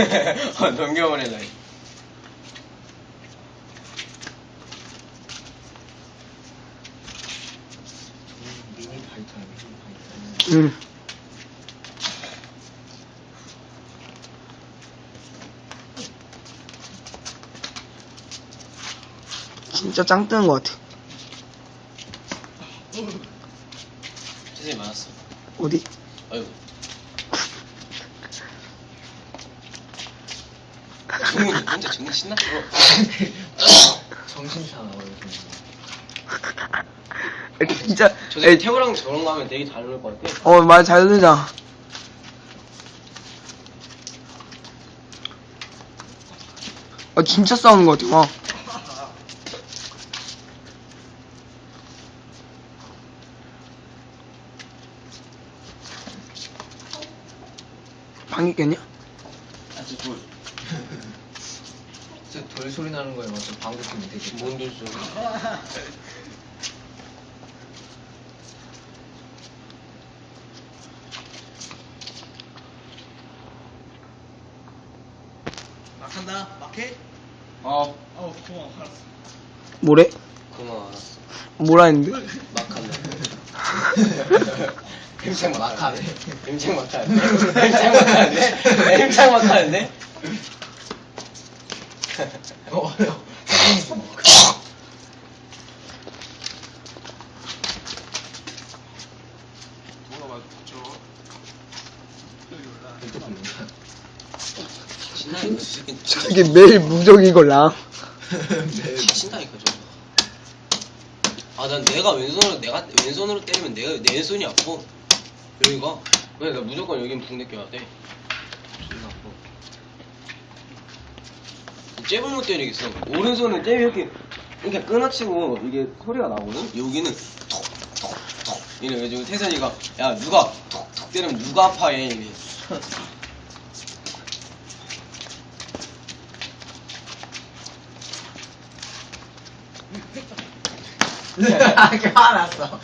어. 미니 미니 파이터 응. 진짜 짱 뜨는 것 같아. 세상이 많았어. 어디? 아이고. 정훈이 혼자 정말 신났어. 정신 사나워 요즘 진짜. 저 에, 태호랑 저런 거 하면 되게 잘 어울릴 것 같아. 어, 말 잘 들자. 아, 진짜 싸우는 것 같아, 와. 방귀 꼈냐? 아주 돌. 저돌 소리 나는 거에 맞춰 방구 뀌면 되겠다 뭔 돌소. 막한다. 막 해? 어. 어, 고마워. 알았어. 뭐래? 고마워 알았어. 뭐라 했는데? 막 한다. 임창 막 하네. 임창 막하는데? 임창 막하는데? 임창 막하는데? 어 뭐가 맞죠? 여기 올라. 이렇게 부른다 신나니까 저 새끼 진짜 저게 매일 무적이걸랑. 다 신나니까 저거. 아난 내가 왼손으로 내가 왼손으로 때리면 내가 내 왼손이 아파. 여기가 왜 나 무조건 여긴 붕 느껴야 돼. 존나 아파. 잽을 못 때리겠어. 오른손은 잽이 이렇게 이렇게 끊어치고 이게 소리가 나거든. 여기는 톡 톡 톡 이래가지고 태산이가 야 누가 톡 톡 때리면 누가 아파해 이래. 이렇게 화났어